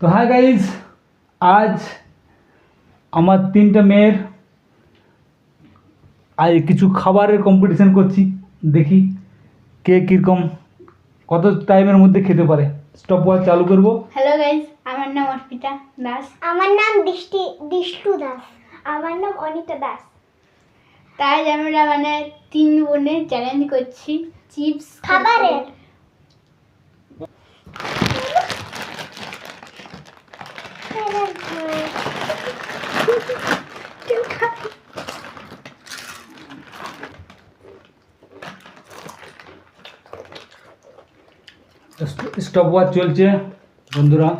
তো hi guys আজ আমার তিনটা মেয়ের আজ কিছু খাবারের কম্পিটিশন করছি দেখি কে কীরকম কত টাইমের মধ্যে খেতে পারে। স্টপ ওয়াচ চালু করব। হ্যালো গাইজ আমার নাম অর্পিতা দাস। আমার নাম দৃষ্টি দৃষ্টু দাস। আমার নাম অনিতা দাস। তাই আমরা মানে তিন বোনে চ্যালেঞ্জ করছি চিপস খাবারের। স্টপ ওয়াচ চলছে বন্ধুরা।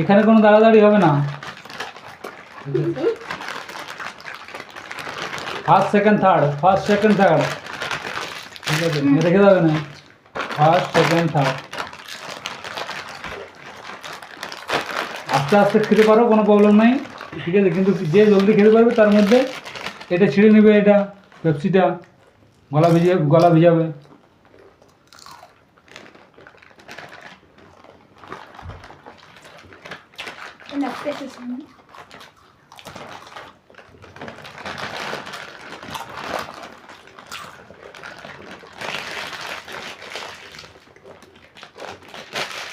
এখানে কোনো দাঁড়াদাঁড়ি হবে না। First second third first second third ঠিক আছে রেখে দেবে না ফার্স্ট সেকেন্ড থার্ড আস্তে আস্তে খেতে পারো কোনো প্রবলেম নাই ঠিক আছে কিন্তু যে জলদি খেতে পারবে তার মধ্যে এটা ছিঁড়ে নেবে এটা পেপসিটা গলা ভিজে গলা ভিজাবে না পেছিস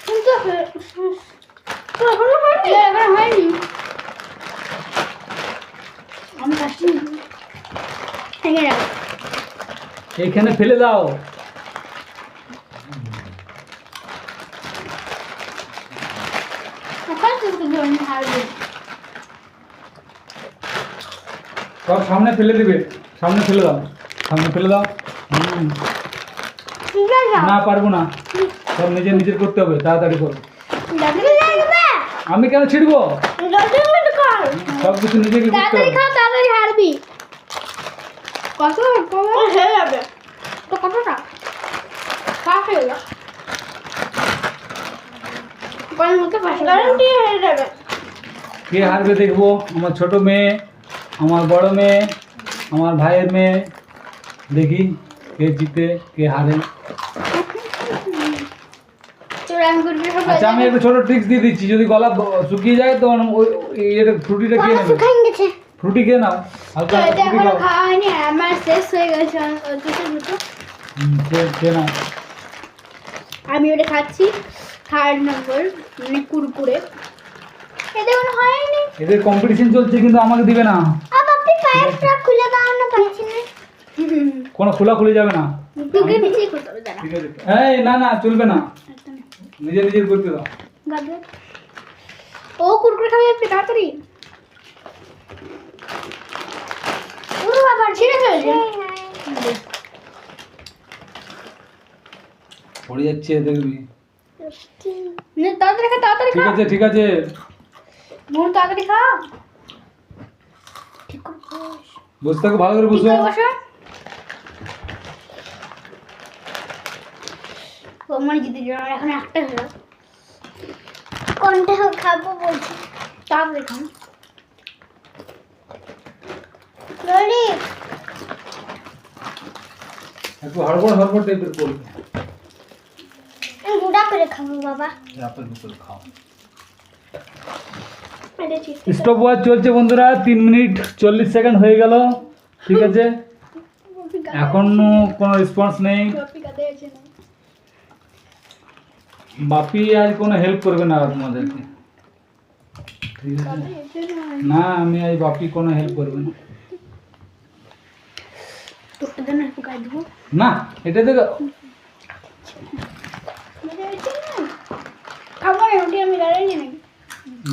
কিন্তু এখনও হয়নি এখন হয়নি আমি খাচ্ছি ভেঙে যাবে এইখানে ফেলে দাও। সব সামনে ফেলে দিবে। সামনে ফেলে দাও। সামনে ফেলে দাও। না পারব না। সব নিজের নিজের করতে হবে। তাড়াতাড়ি করো। আমি কেন ছিড়বো? সব কিছু নিজেকে করতে হবে। কত? কত? হয়ে যাবে। তো কতটা খা হয়ে গেল। কে হারবে দেখব? আমার ছোট মেয়ে আমার বড় মেয়ে আমার ভাইয়ের মেয়ে। দেখি কে জিতে কে হারে। আচ্ছা আমি একটা ছোট ট্রিক্স দিয়ে দিচ্ছি। যদি গলা শুকিয়ে যায় তো ওই এটা ফ্রুটিটা খেয়ে নেবে? শুকাই গেছে। ফ্রুটি খেয়ে নাও। হালকা ফ্রুটি খাও। খাওয়া হয়নি আমার শেষ হয়ে গেছে অল্প দুটো। হুম, খেয়ে নাও? আমি ওটা খাচ্ছি থার্ড নম্বর মানে কুরকুরে। এটা কোনো হয়নি। এদের কম্পিটিশন চলছে কিন্তু আমাকে দিবে না। আব আপনি পাইপটা খুলে দাও না পাচ্ছি না কোনো খোলা খুলে যাবে না। তোকে নিচেই করতে হবে দাঁড়া। ঠিক আছে। এই না না চলবে না। নিজে নিজে করতে দাও। গাজর। ও কুরকুরে খাবে আপনি তাড়াতাড়ি। পুরো আবার ছিঁড়ে ফেলছে পড়ে যাচ্ছে দেখবি নে, তাড়াতাড়ি খা তাড়াতাড়ি ঠিক আছে ঠিক আছে মোর তাড়াতাড়ি খা ঠিক করে বস। বসে থাকো ভালো করে বসো মানে জিতে এখন একটা হলো কোনটা খাব বলছি তাড়াতাড়ি খান একটু হড়বড় হড়বড় টাইপের করবে। আমি গুড়া করে খাব বাবা। আপেল বুপেল খাও। স্টপ ওয়াচ চলছে বন্ধুরা তিন মিনিট চল্লিশ সেকেন্ড হয়ে গেল ঠিক আছে? এখনও কোনো রেসপন্স নেই। বাপি আজ কোনো হেল্প করবে না তোমাদেরকে। ঠিক আছে? না আমি আজ বাপি কোনো হেল্প করবে না। তোরটা দেন একটু গায়ে দেবো না এটা দেখো। খাব না রুটি আমি দাঁড়াই নাকি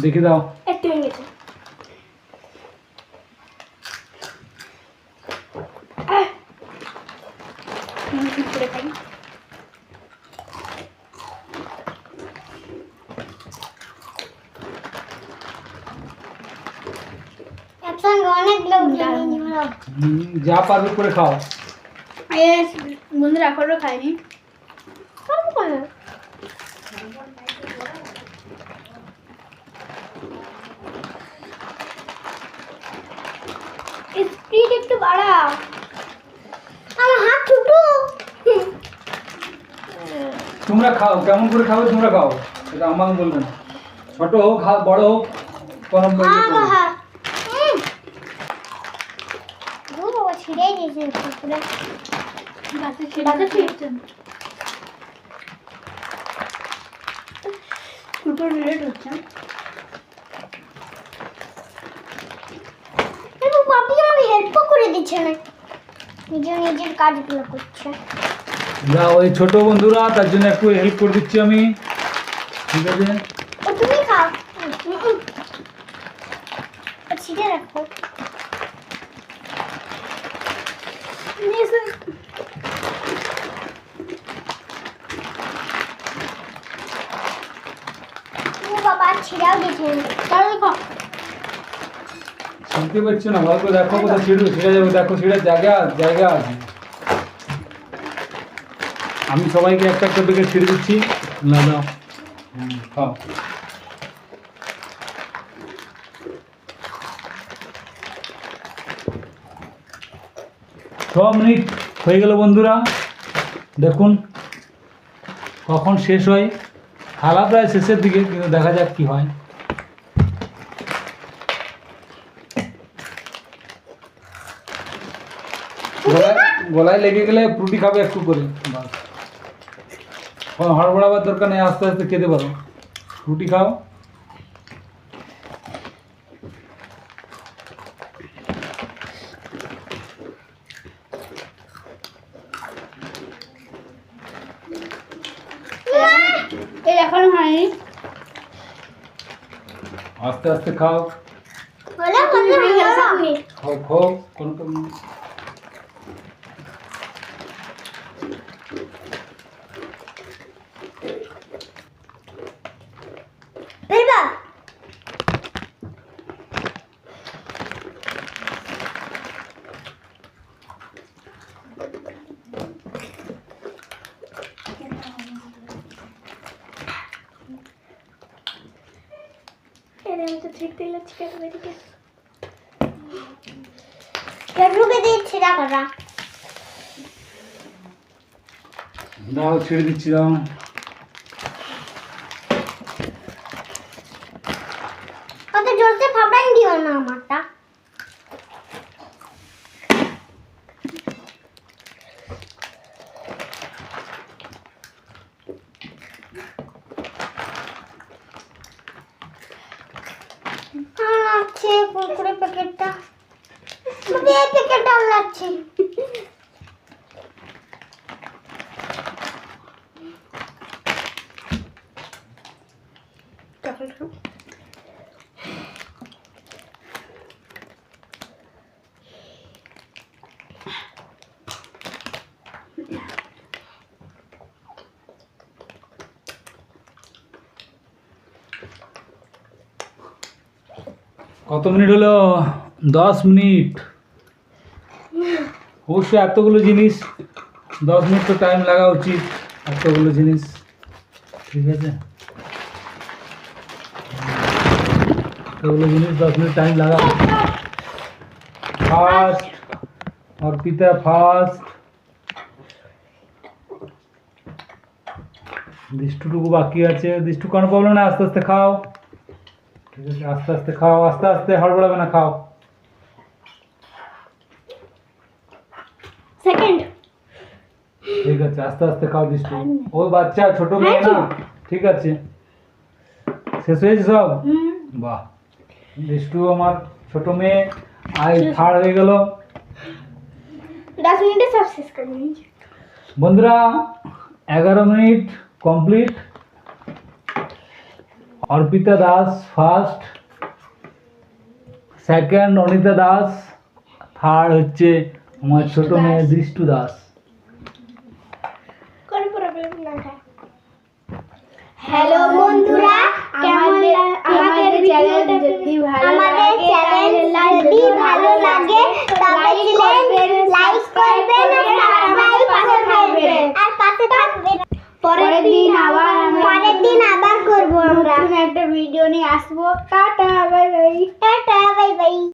দেখে দাও। একটু হয়ে গেছে একসঙ্গে অনেক লোক হুম, যা পারবে করে খাও। বন্ধুরা এখনও খাইনি। স্পিড একটু বাড়াও আমার হাত ছোটো তোমরা খাও কেমন করে খাবে তোমরা খাও। এটা আমাকে বলবে না। ছোট হোক বড় হোক ইয়ে আমার করবে না। হাত হুম। ও বাবা ছিঁড়ে হচ্ছে। করে দিচ্ছে না নিজের নিজের কাজগুলো করছে। যা ওই ছোট বন্ধুরা তার জন্য একটু হেল্প করে দিচ্ছি আমি। ঠিক আছে? তুমি খাও। হুম। রাখো ও বাবা ছিঁড়াও দিচ্ছে তাহলে খাও শুনতে পাচ্ছ না? ভালো দেখো কোথাও ছিঁড়বে ছিঁড়ে যাবে। দেখো ছিঁড়ে জায়গা জায়গা আছে। আমি সবাইকে একটা একটা দিকে ছিঁড়ে দিচ্ছি। না দাও হুম, ছ মিনিট হয়ে গেল বন্ধুরা। দেখুন, কখন শেষ হয়। খালা প্রায় শেষের দিকে, কিন্তু দেখা যাক কি হয়। গলায় গলায় লেগে গেলে ফ্রুটি খাবে একটু করে, বাস। হড়বড়াবার দরকার নেই, আস্তে আস্তে খেতে পারো। ফ্রুটি খাও। এই এখন হয়নি। আস্তে আস্তে খাও। হলো কত হয়ে খাও। খাও কোনো কোনো। বেরবা এরকম তো ঠিক দিলে চিকেন বেরিয়ে ঢুকে দিচ্ছি না করা দাও ছেড়ে দিচ্ছি দাও অত জলতে ফাটাই দিও না আমারটা আর আছে কুরকুরে প্যাকেটটা আমাকে এই প্যাকেটটা ভালো লাগছে কত মিনিট হলো? দশ মিনিট। অবশ্যই এতগুলো জিনিস, দশ মিনিট তো টাইম লাগা উচিত, এতগুলো জিনিস। ঠিক আছে? এতগুলো জিনিস, দশ মিনিট টাইম লাগা ফার্স্ট অর্পিতা ফার্স্ট দৃষ্টুটুকু বাকি আছে। দৃষ্টু কোনো প্রবলেম না আস্তে আস্তে খাও। ঠিক আছে আস্তে আস্তে খাও আস্তে আস্তে হড়বড়াবে না খাও। সেকেন্ড ঠিক আছে আস্তে আস্তে খাও দৃষ্টি। ওই বাচ্চা ছোট মেয়ে না? ঠিক আছে। শেষ হয়েছে সব? হুম। বাহ। দৃষ্টু আমার ছোট মেয়ে আই থার্ড হয়ে গেল। দশ মিনিটে সব শেষ করে বন্ধুরা এগারো minute complete. Arpita Das first second Anita Das third হচ্ছে আমার ছোট মেয়ে দৃষ্টু দাস। কোনো প্রবলেম না হয় হ্যালো বন্ধুরা আমাদের আমাদের চ্যানেল যদি ভালো আমাদের চ্যানেল যদি ভালো লাগে তবে লাইক করবেন আর সাবস্ক্রাইব পাশে থাকবেন। আর পাশে থাকবেন। পরের দিন আবার পরের দিন वीडियो नहीं आसबो tata bye bye tata bye bye.